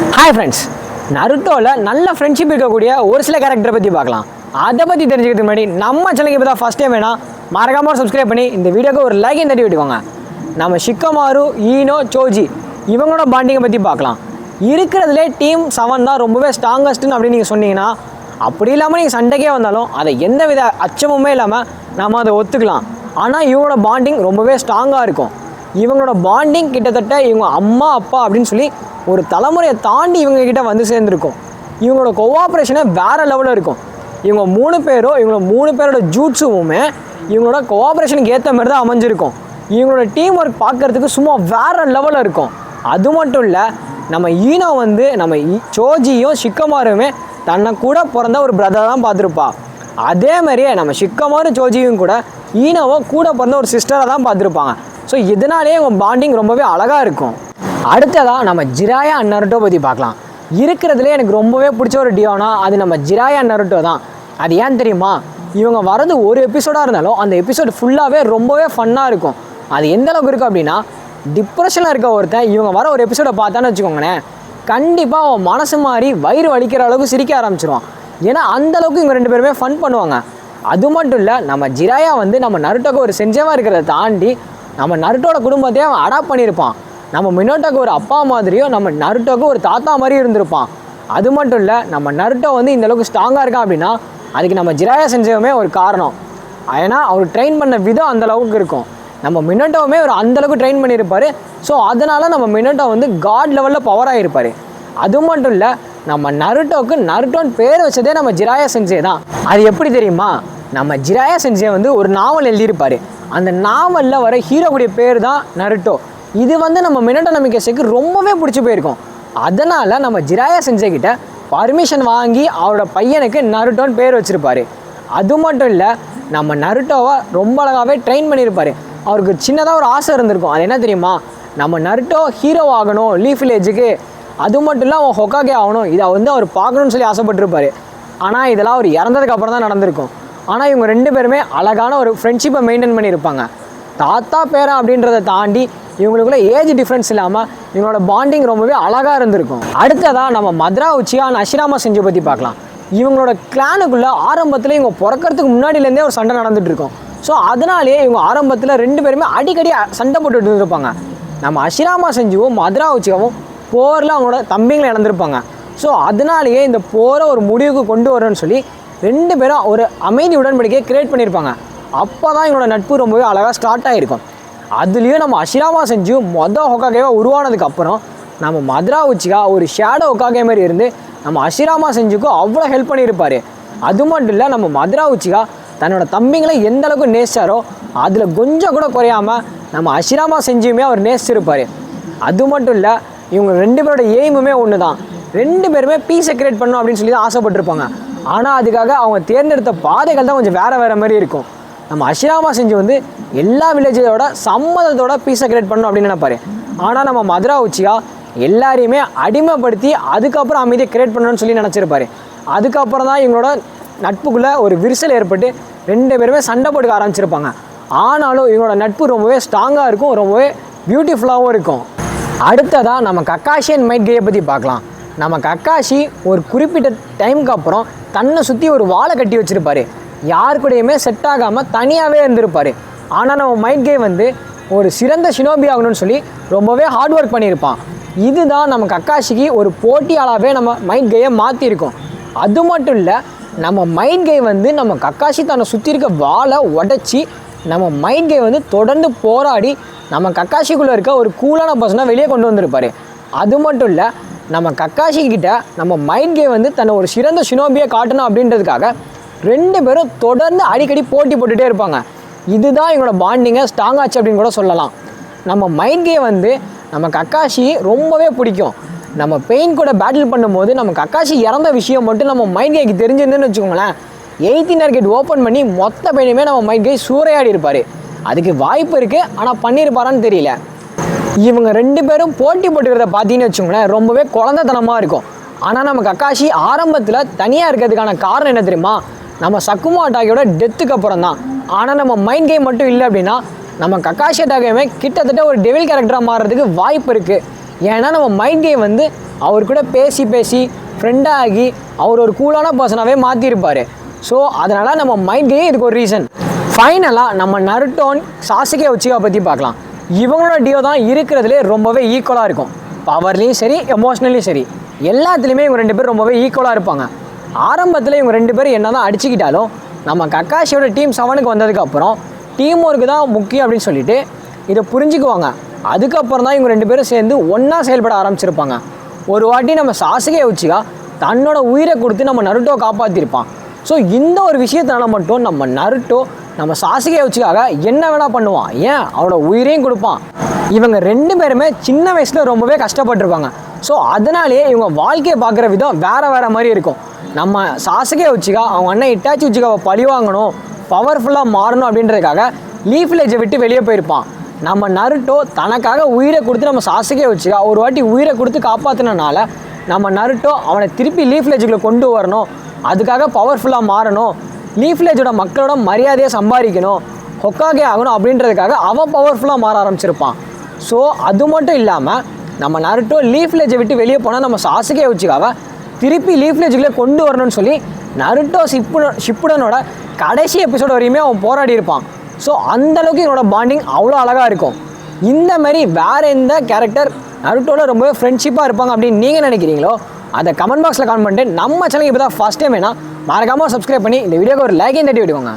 Hi friends நருத்தோவில் நல்ல friendship இருக்கக்கூடிய ஒரு சில கேரக்டரை பற்றி பார்க்கலாம். அதை பற்றி தெரிஞ்சுக்கிறதுக்கு முன்னாடி நம்ம சேனலுக்கு இப்போ தான் ஃபஸ்ட் டைம் வேணா மறக்காம சப்ஸ்கிரைப் பண்ணி இந்த வீடியோக்கு ஒரு லைக் தட்டி விட்டுக்கோங்க. நம்ம ஷிக்கமாரு ஈனோ சோஜி இவங்களோட பாண்டிங்கை பற்றி பார்க்கலாம். இருக்கிறதுலே டீம் செவன் தான் ரொம்பவே ஸ்ட்ராங்கஸ்ட்டுன்னு அப்படின்னு நீங்கள் சொன்னீங்கன்னா அப்படி இல்லாமல் நீங்கள் சண்டைக்கே வந்தாலும் அதை எந்த வித அச்சமுமே இல்லாமல் நம்ம அதை ஒத்துக்கலாம். ஆனால் இவங்களோட பாண்டிங் ரொம்பவே ஸ்ட்ராங்காக இருக்கும். இவங்களோட பாண்டிங் கிட்டத்தட்ட இவங்க அம்மா அப்பா அப்படின்னு சொல்லி ஒரு தலைமுறையை தாண்டி இவங்க கிட்ட வந்து சேர்ந்துருக்கும். இவங்களோட கோஆப்ரேஷனே வேற லெவலில் இருக்கும். இவங்க மூணு பேரும் இவங்களோட மூணு பேரோட ஜூட்ஸுமே இவங்களோட கோஆப்ரேஷனுக்கு ஏற்ற மாதிரி தான் அமைஞ்சிருக்கும். இவங்களோட டீம் ஒர்க் பார்க்கறதுக்கு சும்மா வேற லெவலில் இருக்கும். அது மட்டும் இல்லை நம்ம ஈனோ வந்து நம்ம சோஜியும் ஷிக்கமாருமே தன்னை கூட பிறந்த ஒரு பிரதர் தான் பார்த்துருப்பா. அதே மாதிரியே நம்ம ஷிக்கமாரும் ஜோஜியும் கூட ஈனோவோ கூட பிறந்த ஒரு சிஸ்டராக தான் பார்த்துருப்பாங்க. ஸோ இதனாலே உங்கள் பாண்டிங் ரொம்பவே அழகாக இருக்கும். அடுத்ததாக நம்ம ஜிராயா நருட்டோ பற்றி பார்க்கலாம். இருக்கிறதுலே எனக்கு ரொம்பவே பிடிச்ச ஒரு டியோனா அது நம்ம ஜிராயா நருட்டோ தான். அது ஏன் தெரியுமா? இவங்க வரது ஒரு எபிசோடாக இருந்தாலும் அந்த எபிசோட் ஃபுல்லாகவே ரொம்பவே ஃபன்னாக இருக்கும். அது எந்த அளவுக்கு இருக்கும் அப்படின்னா டிப்ரெஷனில் இருக்க ஒருத்தன் இவங்க வர ஒரு எபிசோடை பார்த்தான்னு வச்சுக்கோங்களேன் கண்டிப்பாக அவன் மனசு மாதிரி வயிறு வலிக்கிற அளவுக்கு சிரிக்க ஆரம்பிச்சிருவான். ஏன்னா அந்த அளவுக்கு இவங்க ரெண்டு பேருமே ஃபன் பண்ணுவாங்க. அது மட்டும் இல்லை நம்ம ஜிராயா வந்து நம்ம நருட்டோக்கு ஒரு செஞ்சமாக இருக்கிறத தாண்டி நம்ம நருட்டோட குடும்பத்தையே அவன் அடாப்ட் பண்ணியிருப்பான். நம்ம மினோட்டோக்கு ஒரு அப்பா மாதிரியும் நம்ம நருட்டோக்கு ஒரு தாத்தா மாதிரியும் இருந்திருப்பான். அது மட்டும் இல்லை நம்ம நருட்டோ வந்து இந்த அளவுக்கு ஸ்ட்ராங்காக இருக்கான் அப்படின்னா அதுக்கு நம்ம ஜிராயா செஞ்சவமே ஒரு காரணம். ஏன்னா அவர் ட்ரெயின் பண்ண விதம் அந்த அளவுக்கு இருக்கும். நம்ம மினட்டோவுமே ஒரு அந்த அளவுக்கு ட்ரெயின் பண்ணியிருப்பாரு. ஸோ அதனால் நம்ம மினட்டோ வந்து காட் லெவலில் பவராக இருப்பார் அது மட்டும் இல்லை நம்ம நருட்டோக்கு நருட்டோன்னு பேர் வச்சதே நம்ம ஜிராயா செஞ்சே தான் அது எப்படி தெரியுமா? நம்ம ஜிராயா சென்சே வந்து ஒரு நாவல் எழுதியிருப்பார். அந்த நாவலில் வர ஹீரோவுடைய பேர் தான் நருட்டோ. இது வந்து நம்ம மினட்டோ நம்பிக்கைக்கு ரொம்பவே பிடிச்சி போயிருக்கும். அதனால் நம்ம ஜிராயா சென்சே கிட்ட பர்மிஷன் வாங்கி அவரோட பையனுக்கு நருட்டோன்னு பேர் வச்சுருப்பார். அது மட்டும் இல்லை நம்ம நருட்டோவை ரொம்ப அழகாகவே ட்ரெயின் பண்ணியிருப்பார். அவருக்கு சின்னதாக ஒரு ஆசை இருந்திருக்கும். அது என்ன தெரியுமா? நம்ம நருட்டோ ஹீரோ ஆகணும் லீஃப் வில்லேஜுக்கு அது மட்டும் இல்லை அவன் ஹொக்காகே ஆகணும். இதை வந்து அவர் பார்க்கணும்னு சொல்லி ஆசைப்பட்டிருப்பாரு. ஆனால் இதெல்லாம் அவர் இறந்ததுக்கப்புறம் தான் நடந்திருக்கும். ஆனால் இவங்க ரெண்டு பேருமே அழகான ஒரு ஃப்ரெண்ட்ஷிப்பை மெயின்டைன் பண்ணியிருப்பாங்க. தாத்தா பேரன் அப்படின்றத தாண்டி இவங்களுக்குள்ள ஏஜ் டிஃப்ரென்ஸ் இல்லாமல் இவங்களோட பாண்டிங் ரொம்பவே அழகாக இருந்திருக்கும். அடுத்ததாக நம்ம மதுரா உச்சியா அஷிராமா செஞ்சு பற்றி பார்க்கலாம். இவங்களோட கிளானுக்குள்ளே ஆரம்பத்தில் இவங்க பிறக்கறதுக்கு முன்னாடியிலேருந்தே ஒரு சண்டை நடந்துட்டு இருக்கும் ஸோ அதனாலேயே இவங்க ஆரம்பத்தில் ரெண்டு பேருமே அடிக்கடி சண்டை போட்டுட்டு இருப்பாங்க நம்ம அஷிராமா செஞ்சுவும் மதுரா உச்சியாவும் போரில் அவங்களோட தம்பிங்களை இழந்திருப்பாங்க. ஸோ அதனாலேயே இந்த போரை ஒரு முடிவுக்கு கொண்டு வரணும்னு சொல்லி ரெண்டு பேரும் ஒரு அமைதி உடன்படிக்கையை கிரியேட் பண்ணியிருப்பாங்க. அப்போ தான் இவங்களோட நட்பு ரொம்பவே அழகாக ஸ்டார்ட் ஆகிருக்கும் அதுலேயும் நம்ம அஷிராமா செஞ்சு மொதல் ஹொக்காகேவாக உருவானதுக்கப்புறம் நம்ம மதுரா உச்சிகா ஒரு ஷேடோ ஹொக்காகே மாதிரி இருந்து நம்ம அஷிராமா செஞ்சுக்கும் அவ்வளோ ஹெல்ப் பண்ணியிருப்பார். அது மட்டும் இல்லை நம்ம மதுரா உச்சிகா தன்னோட தம்பிங்களை எந்த அளவுக்கு நேசிச்சாரோ அதில் கொஞ்சம் கூட குறையாம நம்ம அஷிராமா செஞ்சுமே அவர் நேசிச்சிருப்பார். அது மட்டும் இல்லை இவங்க ரெண்டு பேரோட எய்முமே ஒன்று தான் ரெண்டு பேருமே பீஸை கிரியேட் பண்ணணும் அப்படின்னு சொல்லி தான் ஆசைப்பட்டிருப்பாங்க. ஆனால் அதுக்காக அவங்க தேர்ந்தெடுத்த பாதைகள் தான் கொஞ்சம் வேறு வேறு மாதிரி இருக்கும். நம்ம அஷிராமா செஞ்சு வந்து எல்லா வில்லேஜோட சம்மதத்தோட பீஸை கிரியேட் பண்ணணும் அப்படின்னு நினைப்பாரு. ஆனால் நம்ம மதுரா உச்சியா எல்லாரையுமே அடிமைப்படுத்தி அதுக்கப்புறம் அமைதியை கிரியேட் பண்ணணும்னு சொல்லி நினச்சிருப்பாரு. அதுக்கப்புறம் தான் இவங்களோட நட்புக்குள்ளே ஒரு விரிசல் ஏற்பட்டு ரெண்டு பேருமே சண்டை போட்டுக்க ஆரம்பிச்சிருப்பாங்க. ஆனாலும் இவங்களோட நட்பு ரொம்பவே ஸ்ட்ராங்காக இருக்கும் ரொம்பவே பியூட்டிஃபுல்லாகவும் இருக்கும். அடுத்ததாக நம்ம கக்காஷி அண்ட் மைட் கேயை பற்றி பார்க்கலாம். நம்ம கக்காஷி ஒரு குறிப்பிட்ட டைமுக்கு அப்புறம் தன்னை சுற்றி ஒரு வாழை கட்டி வச்சிருப்பாரு. யார் கூடயுமே செட் ஆகாமல் தனியாகவே இருந்திருப்பார். ஆனால் நம்ம மைண்ட் கே வந்து ஒரு சிறந்த ஷினோபி ஆகணும்னு சொல்லி ரொம்பவே ஹார்ட் ஒர்க் பண்ணியிருப்பான். இதுதான் நம்ம கக்காஷிக்கு ஒரு போட்டியாளாகவே நம்ம மைண்ட் கேயை மாற்றிருக்கோம் அது மட்டும் இல்லை நம்ம மைண்ட் கே வந்து நம்ம கக்காஷி தன்னை சுற்றி இருக்க வாழை உடச்சி நம்ம மைண்ட் கே வந்து தொடர்ந்து போராடி நம்ம கக்காஷிக்குள்ளே இருக்க ஒரு கூலான பர்சனாக வெளியே கொண்டு வந்திருப்பாரு. அது மட்டும் இல்லை நம்ம கக்காஷி கிட்ட நம்ம மைண்ட் கே வந்து தன்னை ஒரு சிறந்த ஷினோபியை காட்டணும் அப்படின்றதுக்காக ரெண்டு பேரும் தொடர்ந்து அடிக்கடி போட்டி போட்டுகிட்டே இருப்பாங்க. இதுதான் இவங்களோட பாண்டிங்கை ஸ்ட்ராங் ஆச்சு அப்படின்னு கூட சொல்லலாம். நம்ம மைண்ட் கே வந்து நம்ம கக்காஷி ரொம்பவே பிடிக்கும். நம்ம பெயின் கூட பேட்டில் பண்ணும்போது நம்ம கக்காஷி இறந்த விஷயம் மட்டும் நம்ம மைண்ட் கேக்கு தெரிஞ்சிருந்துன்னு வச்சுக்கோங்களேன் எயிட்டீன் கேட் ஓப்பன் பண்ணி மொத்த பெயினுமே நம்ம மைண்ட் கே சூறையாடி இருப்பார். அதுக்கு வாய்ப்பு இருக்குது ஆனால் பண்ணியிருப்பாரான்னு தெரியல. இவங்க ரெண்டு பேரும் போட்டி போட்டுக்கிறத பார்த்தீங்கன்னு வச்சுக்கோங்களேன் ரொம்பவே குழந்தைத்தனமாக இருக்கும். ஆனால் நம்ம கக்காஷி ஆரம்பத்தில் தனியாக இருக்கிறதுக்கான காரணம் என்ன தெரியுமா? நம்ம சக்குமா அட்டாக்கியோட டெத்துக்கு அப்புறம் தான். ஆனால் நம்ம மைண்ட் கேம் மட்டும் இல்லை அப்படின்னா நம்ம கக்காஷி அட்டாகையுமே கிட்டத்தட்ட ஒரு டெவில் கேரக்டராக மாறுறதுக்கு வாய்ப்பு இருக்குது ஏன்னா நம்ம மைண்ட் கேம் வந்து அவர் கூட பேசி பேசி ஃப்ரெண்டாக ஆகி அவர் ஒரு கூலான பர்சனாகவே மாற்றிருப்பார் ஸோ அதனால் நம்ம மைண்ட் கேம் இதுக்கு ஒரு ரீசன் ஃபைனலாக நம்ம நருட்டோன் சாசுகே உச்சிகா பற்றி பார்க்கலாம். இவங்களோட டியோ தான் இருக்கிறதுலே ரொம்பவே ஈக்குவலாக இருக்கும். பவர்லேயும் சரி எமோஷ்னலையும் சரி. எல்லாத்துலேயுமே இவங்க ரெண்டு பேரும் ரொம்பவே ஈக்குவலாக இருப்பாங்க. ஆரம்பத்தில் இவங்க ரெண்டு பேரும் என்ன தான் அடிச்சுக்கிட்டாலும் நம்ம கக்காஷியோட டீம் செவனுக்கு வந்ததுக்கப்புறம் டீம் ஒர்க்கு தான் முக்கியம் அப்படின்னு சொல்லிட்டு இதை புரிஞ்சுக்குவாங்க. அதுக்கப்புறம் தான் இவங்க ரெண்டு பேரும் சேர்ந்து ஒன்றா செயல்பட ஆரம்பிச்சிருப்பாங்க. ஒரு வாட்டி நம்ம சாசுகே வச்சுக்கா தன்னோட உயிரை கொடுத்து நம்ம நருட்டோ காப்பாற்றிருப்பான் ஸோ இந்த ஒரு விஷயத்தினால மட்டும் நம்ம நருட்டோ நம்ம சாசுகே வச்சுக்காக என்ன வேணால் பண்ணுவான்? ஏன்? அவனோட உயிரையும் கொடுப்பான். இவங்க ரெண்டு பேருமே சின்ன வயசில் ரொம்பவே கஷ்டப்பட்டிருப்பாங்க. ஸோ அதனாலேயே இவங்க வாழ்க்கையை பார்க்குற விதம் வேறு வேறு மாதிரி இருக்கும். நம்ம சாசுகே உச்சிகா அவங்க அண்ணன் இட்டாச்சி உச்சிகாவை பழி வாங்கணும் பவர்ஃபுல்லாக மாறணும் அப்படின்றதுக்காக லீஃப் வில்லேஜை விட்டு வெளியே போயிருப்பான். நம்ம நருட்டோ தனக்காக உயிரை கொடுத்து நம்ம சாசுகே உச்சிகா ஒரு வாட்டி உயிரை கொடுத்து காப்பாற்றினால நம்ம நருட்டோ அவனை திருப்பி லீஃப் வில்லேஜுக்குள்ளே கொண்டு வரணும். அதுக்காக பவர்ஃபுல்லாக மாறணும். லீஃப் வில்லேஜோட மக்களோட மரியாதையை சம்பாதிக்கணும். ஹொக்காகே ஆகணும் அப்படின்றதுக்காக அவன் பவர்ஃபுல்லாக மாற ஆரம்பிச்சிருப்பான். ஸோ அது மட்டும் இல்லாமல் நம்ம நருட்டோ லீஃப்லேஜை விட்டு வெளியே போனால் நம்ம சாசுகே வச்சுக்காவ திருப்பி லீஃப் கொண்டு வரணும்னு சொல்லி நருட்டோ ஷிப்பு ஷிப்புடனோட கடைசி எபிசோட் வரையுமே அவன் போராடி இருப்பான். ஸோ அந்தளவுக்கு என்னோட பாண்டிங் அவ்வளோ அழகாக இருக்கும். இந்த மாதிரி வேற எந்த கேரக்டர் நருட்டோட ரொம்பவே ஃப்ரெண்ட்ஷிப்பாக இருப்பாங்க அப்படின்னு நீங்கள் நினைக்கிறீங்களோ அதை கமெண்ட் பாக்ஸில் கமெண்ட் பண்ணிட்டு நம்ம சேனலுக்கு இப்போ தான் ஃபஸ்ட் டைம் வேணா மறக்காமல் சப்ஸ்கிரைப் பண்ணி இந்த வீடியோக்கு ஒரு லைக்கையும் தட்டி விட்டுக்கோங்க